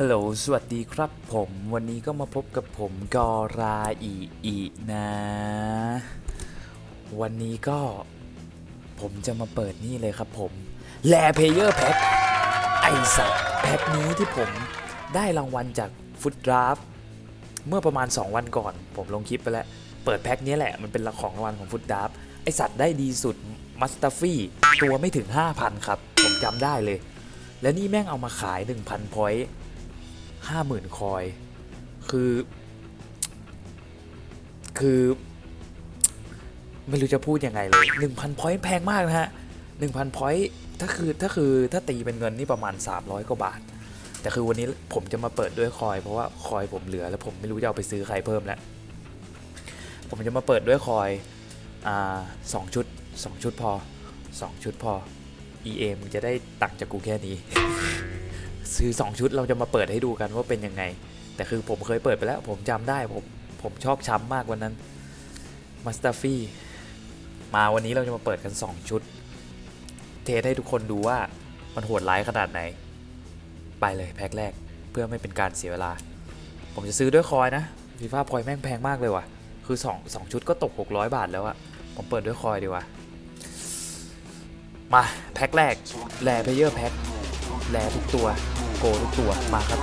ฮัลโหล สวัสดีครับผม วันนี้ก็มาพบกับผมกอราอีอีนะ วันนี้ก็ผมจะมาเปิดนี่เลยครับผม แลเพเยอร์แพ็คไอสัตว์แพ็คนี้ที่ผมได้รางวัลจากฟุตดราฟเมื่อประมาณ 2 วันก่อน ผมลงคลิปไปแล้ว เปิดแพ็คนี้แหละ มันเป็นของรางวัลของฟุตดราฟไอสัตว์ได้ดีสุดมัสตาฟี่ตัวไม่ถึง 5,000 ครับ ผมจำได้เลย และนี่แม่งเอามาขาย 1,000พอยต์ ห้าหมื่นคอย คือ คือ ไม่รู้จะพูดยังไงเลย1,000พอยต์แพงมากนะฮะ1,000พอยต์ถ้าคือถ้าคือถ้าตีเป็นเงินนี่ประมาณ 300 กว่าบาท แต่คือวันนี้ผมจะมาเปิดด้วยคอย เพราะว่าคอยผมเหลือแล้วผมไม่รู้จะเอาไปซื้อใครเพิ่มแล้ว ผมจะมาเปิดด้วยคอยอ่าสองชุดสองชุดพอสองชุดพอ EA มึงจะได้ตังค์จากกูแค่นี้ ซื้อ 2 ชุดเราจะมาเปิดให้ดูกันว่าเป็นยังไง แต่คือผมเคยเปิดไปแล้ว ผมจำได้ผมผมชอบช้ำมากวันนั้นมาสเตอร์ฟี่มาวันนี้เราจะมาเปิดกัน 2 ชุด เทสให้ทุกคนดูว่ามันโหดร้ายขนาดไหน ไปเลยแพ็คแรกเพื่อไม่เป็นการเสียเวลา ผมจะซื้อด้วยคอยนะฟีฟ่าพอยแม่งแพงมากเลยว่ะ คือ 2 2 ชุดก็ตก 600 บาทแล้วอะผมเปิดด้วยคอยดีกว่ามา แพ็คแรกแลเพเยอร์แพ็ค แลทุกตัว โกทุกตัว มาครับ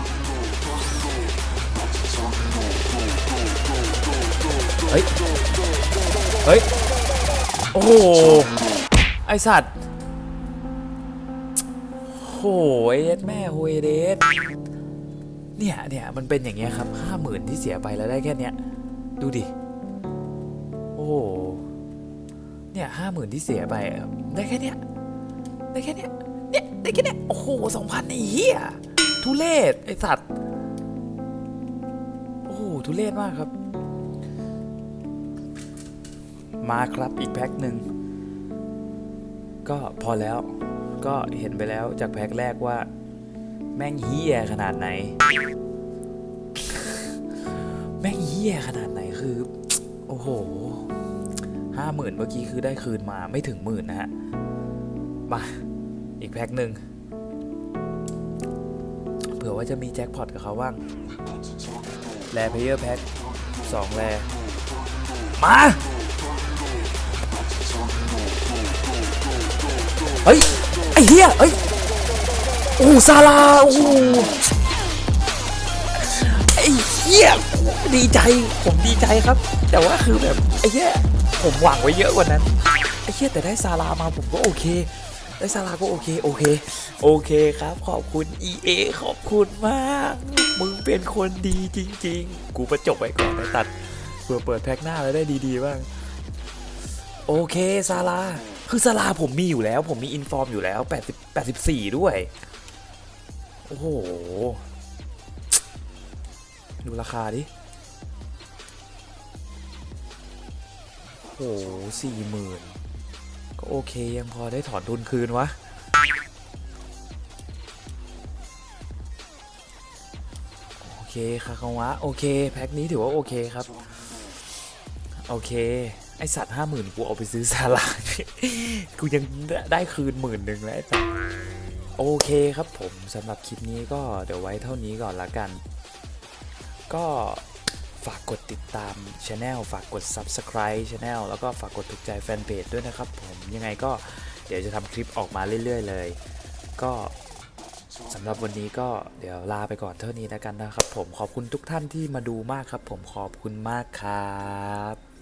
เฮ้ย เฮ้ย โอ้โห ไอสัตว์โหยแม่โฮเดสเนี่ยเนี่ยมันเป็นอย่างเงี้ยครับห้าหมื่นที่เสียไปแล้วได้แค่เนี้ย ดูดิ โอ้โหเนี่ยห้าหมื่นที่เสียไปได้แค่เนี้ยได้แค่เนี้ย เนี่ยได้แค่เนี้ยโอ้โหสองพันไอ้เหี้ยทุเรศไอสัตว์ โอ้โหทุเรศมากครับ มาครับอีกแพ็คหนึ่ง ก็พอแล้ว ก็เห็นไปแล้วจากแพ็คแรกว่า แม่งเฮี้ยขนาดไหน แม่งเฮี้ยขนาดไหนคือ โอ้โหห้าหมื่นเมื่อกี้คือได้คืนมาไม่ถึงหมื่นนะฮะมา อีกแพ็คหนึ่งเผื่อว่าจะมีแจ็คพอตกับเขาบ้างแลเพเยอร์แพ็คสองแลมาเฮ้ยไอ้เหี้ยเฮ้ยโอ้ซาลาโอ้ไอ้เหี้ยดีใจผมดีใจครับ แต่ว่าคือแบบไอ้เหี้ยผมหวังไว้เยอะกว่านั้นไอ้เหี้ยแต่ได้ซาลามาผมก็โอเค ได้ซาลาก็โอเคโอเค โอเคครับ ขอบคุณ EA ขอบคุณมาก มึงเป็นคนดีจริง ๆ กูประจบไว้ก่อนนะตัดเผื่อเปิดแพ็คหน้าแล้วได้ดีๆบ้าง โอเคซาลาคือซาลาผมมีอยู่แล้ว ผมมีอินฟอร์มอยู่แล้ว80 84 ด้วย โอ้โห ดูราคาดิโอ้โหสี่หมื่น ก็โอเคยังพอได้ถอนทุนคืนวะ โอเคคาคาวะ โอเค แพ็คนี้ถือว่าโอเคครับ โอเค ไอสัตว์ห้าหมื่นกูเอาไปซื้อซาลากูยังได้คืนหมื่นหนึ่งแล้วโอเคครับผมสำหรับคลิปนี้ก็เดี๋ยวไว้เท่านี้ก่อนละกัน ก็ ฝากกดติดตามช anel ฝากกด Subscribe Channel แล้วก็ฝากกดถูกใจแฟนเพจด้วยนะครับผมยังไงก็เดี๋ยวจะทำคลิปออกมาเรื่อย ๆ เลย ก็สำหรับวันนี้ก็เดี๋ยวลาไปก่อนเท่านี้แล้วกันนะครับผมขอบคุณทุกท่านที่มาดูมากครับ ผมขอบคุณมากครับ